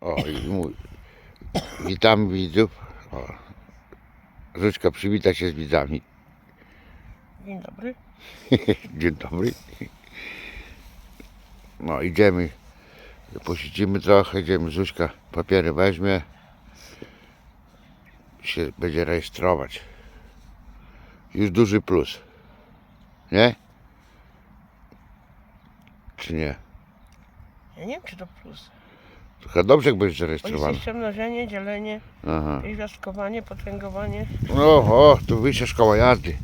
O, i mój. Witam widzów. O. Życzka przywita się z widzami. Dzień dobry. Dzień dobry. No, idziemy. Posiedzimy trochę, idziemy. Zuśka papiery weźmie. Się będzie rejestrować. Już duży plus. Nie? Czy nie? Ja nie wiem, czy to plus. Trochę dobrze, jak będziesz Bo jest zarejestrowany. jeszcze mnożenie, dzielenie, Aha. pierwiastkowanie, potęgowanie. No, o, tu wyższa szkoła jazdy.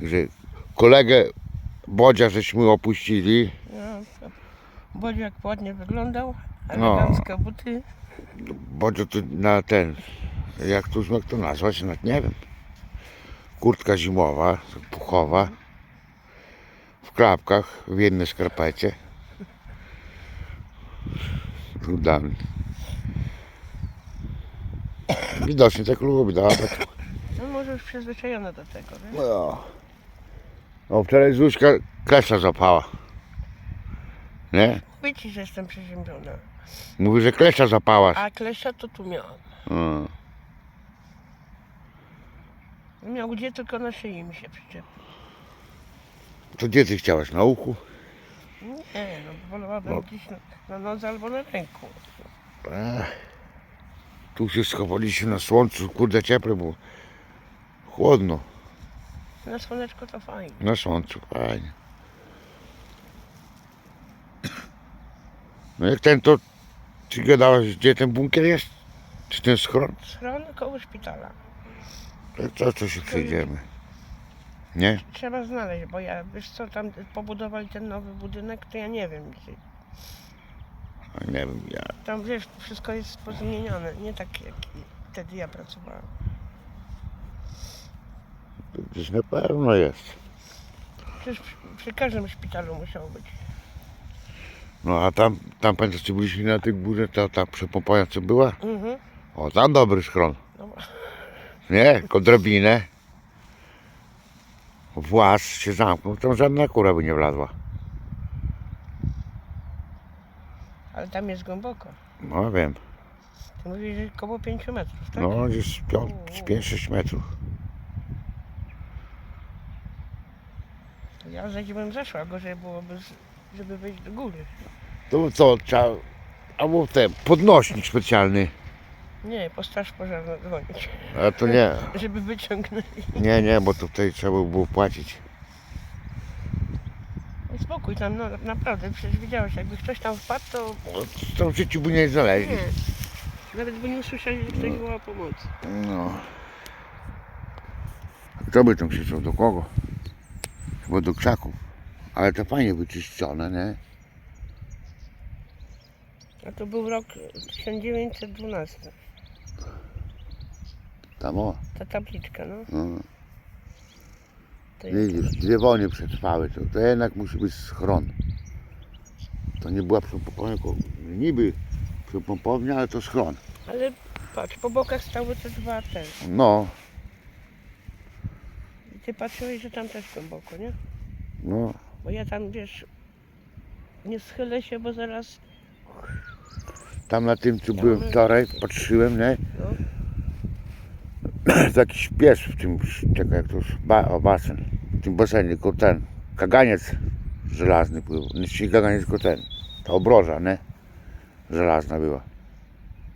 Że kolegę Bodzia żeśmy opuścili. No, jak ładnie wyglądał, No. elegancko buty. Bodzio tu na ten, jak to, jak to nazwać, nawet nie wiem. Kurtka zimowa, puchowa. W klapkach, w jednej skarpecie. Udany. Widocznie tak lubi, dobra. No może już przyzwyczajone do tego, wiesz? No. No wczoraj Zuśka klesza zapała. Nie? Mówię ci, że jestem przeziębiona. Mówi, że klesza zapała. A klesia to tu miałam. Mm. Miał gdzie tylko na szyi mi się przyczepił. To gdzie ty chciałaś? Na uchu? Nie, no wolałabym No. gdzieś na, na nodze albo na ręku. Ech. Tu się schowaliśmy na słońcu, kurde cieple było. Chłodno. Na słoneczko to fajnie. Na słońcu, fajnie. No jak ten to, czy gadałaś, gdzie ten bunkier jest? Czy ten schron? Schron koło szpitala. To co, co się przyjdziemy? Nie? Trzeba znaleźć, bo ja, wiesz co, tam pobudowali ten nowy budynek, to ja nie wiem gdzie. Nie wiem, ja. Tam wiesz, wszystko jest pozmienione, nie tak jak wtedy ja pracowałam. To gdzieś na pewno jest. Przecież przy, przy każdym szpitalu musiało być. No a tam, tam pamiętasz, czy byliśmy na tych górze, ta, ta co była? Mhm. O, tam dobry schron. No, Nie, tylko drabinę. Włas się zamknął, tam żadna kura by nie wlazła. ale tam jest głęboko. No wiem, Ty mówisz, że około 5 metrów, tak? no gdzieś z 5-6 metrów. Ja za bym zeszła, gorzej byłoby, z, żeby wejść do góry. To co, trzeba, albo ten podnośnik specjalny. Nie, po straż pożarną dzwonić, A to nie, żeby wyciągnęli. nie, nie, bo tutaj trzeba by było płacić. Daj Spokój tam, no naprawdę, przecież widziałeś, jakby ktoś tam wpadł, to No, to w życiu by nie znaleźli. nie. Nawet by nie usłyszeli, że ktoś woła pomocy. No. Kto by tam krzyczał? Do kogo? Chyba do krzaków. Ale to fajnie wyczyszczone, nie? A to był rok 1912. Tam o. Ta tabliczka, no. No. To jest, Widzisz, dwie wojny przetrwały, to, to jednak musi być schron. To nie była przepompownia, niby przepompownia, ale to schron. ale patrz, po bokach stały te dwa te. No, I ty patrzyłeś, że tam też głęboko, nie? no, Bo ja tam, wiesz, nie schylę się, bo zaraz, tam na tym, co byłem wczoraj, patrzyłem, nie? no, Taki pies w tym, czekaj, jak to już, ba, o, basen, w tym basenie, tylko ten, kaganiec żelazny był, nie kaganiec, tylko ten, ta obroża, nie? Żelazna była.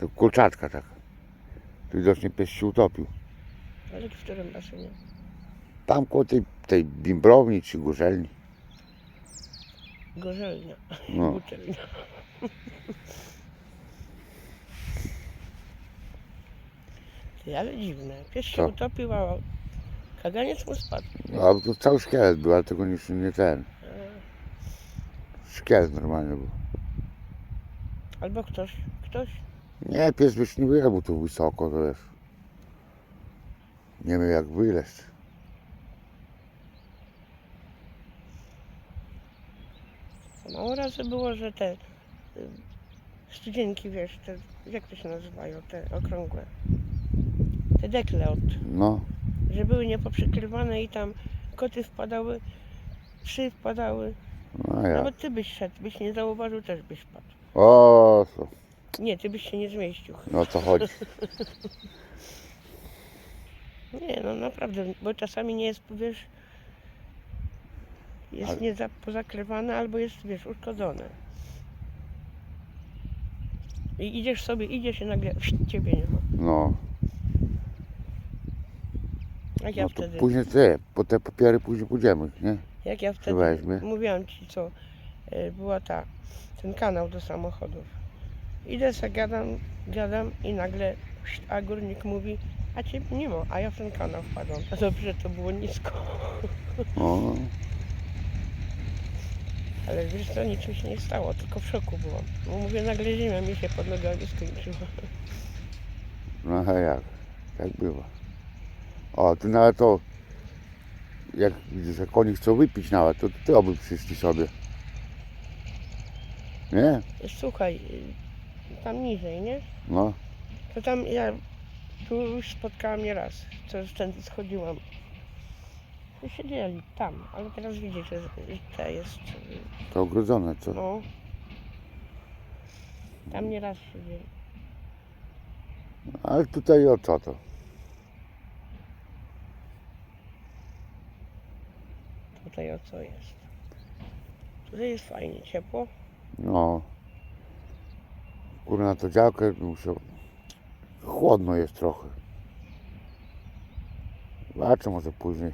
To kolczatka tak. Tu widocznie pies się utopił. ale w którym basenie? Tam koło tej, tej bimbrowni czy gorzelni. Gorzelnia, No. Ty, ale dziwne. Pies się Co? utopił, a kaganiec mu spadł. No, to cały szkielet był, ale tego nie, nie ten. Szkielet normalnie był. Albo ktoś, ktoś. Nie, pies byś nie wyjechał, bo tu wysoko, to wiesz. Nie wiem jak wyleźć. Mało razy było, że te y, studzienki, wiesz, te, jak to się nazywają, te okrągłe. Te dekle od, No, że były niepoprzykrywane i tam koty wpadały, psy wpadały. no ja. Nawet ty byś szedł, byś nie zauważył, też byś padł. O, to, Nie, ty byś się nie zmieścił. no o co chodzi. Nie, no naprawdę, bo czasami nie jest, wiesz, jest Ale- nie za, pozakrywane albo jest, wiesz, uszkodzone. I idziesz sobie, idziesz i nagle ciebie nie ma. No, Jak ja no to wtedy, później ty, po te papiery później pójdziemy, nie? jak ja wtedy, weźmie. mówiłam ci co, e, była ta, ten kanał do samochodów. Idę se gadam, gadam i nagle a górnik mówi, a ciebie nie ma, a ja w ten kanał wpadłam. A dobrze, to było nisko. O, Ale wiesz co, nic mi się nie stało, tylko w szoku byłam. Bo mówię, nagle ziemia mi się pod nogami skończyła. no a jak? Tak bywa. O, ty nawet to, jak widzisz, jak oni chcą wypić nawet, to ty oby przyszli sobie. Nie? Słuchaj, tam niżej, nie? No, To tam ja tu już spotkałam nie raz, co już schodziłam. Tu Siedzieli tam, ale teraz widzisz, że ta jest, to ogrodzone, co? no. Tam nie raz siedzieli. Ale tutaj o co to? Tutaj o co jest. Tutaj jest fajnie, ciepło. No. Kurna, to działkę muszę... Chłodno jest trochę. Zobaczę może później.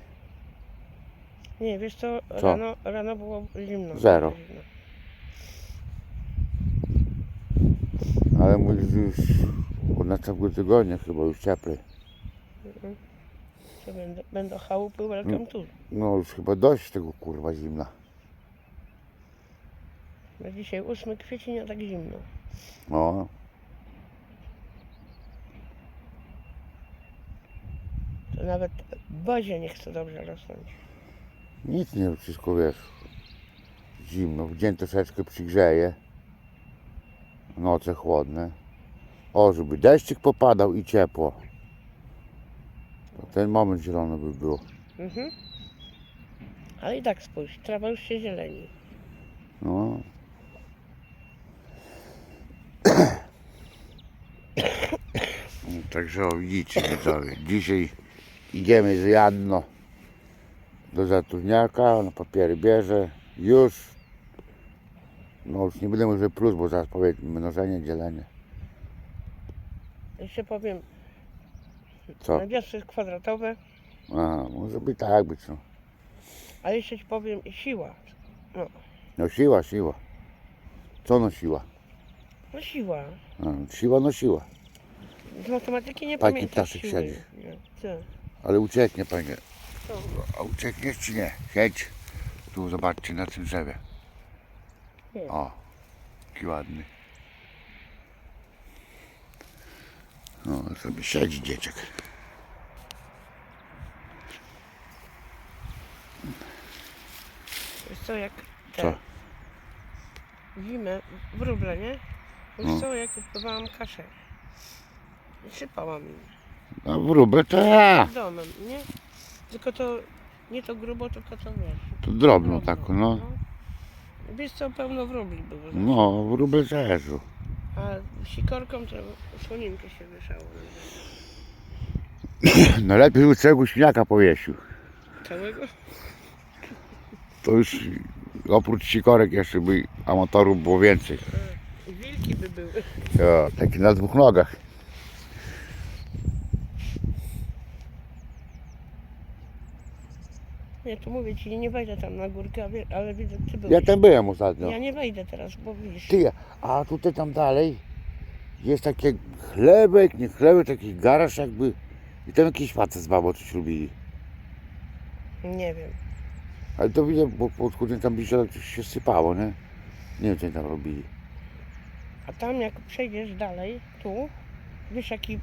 Nie, wiesz co, Co? Rano, rano było zimno. Zero. zimno. Ale mówisz, że już od następnego tygodnia chyba już cieplej. Mhm. Co będą, będą chałupy, welcome Mm. tu. No już chyba dość tego kurwa zimna. No dzisiaj 8 kwiecień, a tak zimno. No. To nawet bazie nie chce dobrze rosnąć. Nic nie, wszystko wiesz. Zimno, w dzień troszeczkę przygrzeje. Noce chłodne. O, żeby deszczyk popadał i ciepło. To ten moment zielony by było. Mhm. Ale i tak spójrz, trawa już się zieleni. No. Także o, widzicie widzowie, dzisiaj idziemy z Janno do zatrudniaka, na papiery bierze, już, no już nie będę mówił plus, bo zaraz powiem mnożenie, dzielenie, Jeszcze powiem, co? na wiosce jest kwadratowe, A, może by tak być, no. a jeszcze ci powiem siła. No siła, siła. Co no siła? No siła. A, siła no siła, Z matematyki nie Taki pamiętam ptaszek siły. siedzi. Nie. Co? ale ucieknie panie. Co? A uciekniesz czy nie? Siedź. Tu zobaczcie na tym drzewie. Nie. O, jaki ładny. No, sobie siedzi dzieciak. Co, jak Co? te zimę, wróble, nie? Wiesz No. co, jak kupowałam kaszę. Sypałam im. No wróbel to ja. Domem, nie? Tylko to, nie to grubo, tylko to wiesz. To drobno tak, no. Wiesz co, pełno wróbli było. No, wróbel też. A sikorką to słoninkę się wieszało. No lepiej by całego śniaka powiesił. Całego? To już oprócz sikorek jeszcze by amatorów było więcej. Wilki by były. O, taki na dwóch nogach. Nie, tu mówię ci, nie wejdę tam na górkę, a wie- ale widzę, ty byłeś. Ja tam byłem ostatnio. Ja nie wejdę teraz, bo widzisz. Ty, a tutaj tam dalej jest takie chlebek, nie chlebek, taki garaż jakby. I tam jakiś facet z babą coś robili. Nie wiem. Ale to widzę, bo pod kątem tam bliżej się sypało, nie? Nie wiem, co tam robili. A tam jak przejdziesz dalej, tu, wiesz jaki,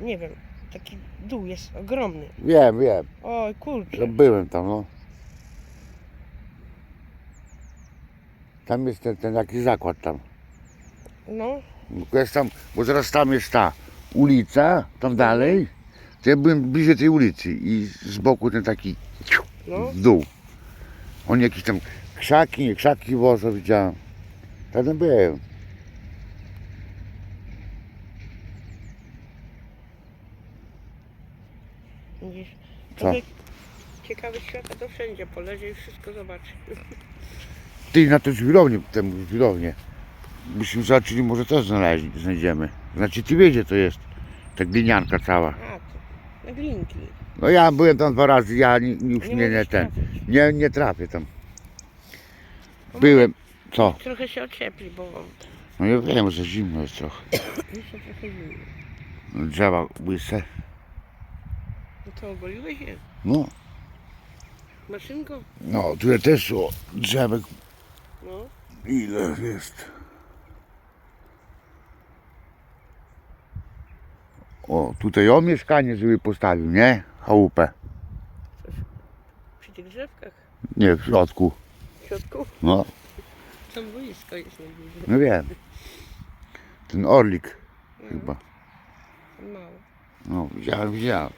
nie wiem, taki dół jest ogromny. Wiem, wiem. Oj, kurczę. No, byłem tam, no. Tam jest ten, ten jakiś zakład tam. No, Bo Jest tam, bo zaraz tam jest ta ulica, tam dalej. To ja byłem bliżej tej ulicy i z boku ten taki ciu, no. w dół. Oni jakieś tam krzaki, nie krzaki wożą, widziałem. Tam byłem. Co? Ciekawy świat to wszędzie poleży i wszystko zobaczy. Ty na tę żwirownię, tę żwirownię. Byśmy zobaczyli, może też znaleźli, znajdziemy. Znaczy ty wiecie, to jest ta glinianka cała. A, to, na glinki. No ja byłem tam dwa razy, ja nie, już nie, nie, ten. Nie, nie trafię tam. Byłem. Co? Trochę się ociepli, bo No ja wiem, że zimno jest trochę. jeszcze trochę zimno. Drzewa łyse. No to ogoliłeś je? No, Maszynką? no, tutaj też o drzewek No. ile jest. O, tutaj o mieszkanie żeby postawił, nie? Chałupę. Przy tych drzewkach Nie, w środku. w środku. No, Tam boisko jest na górze. no wiem. Ten orlik chyba. Mało. No, widziałem, widziałem.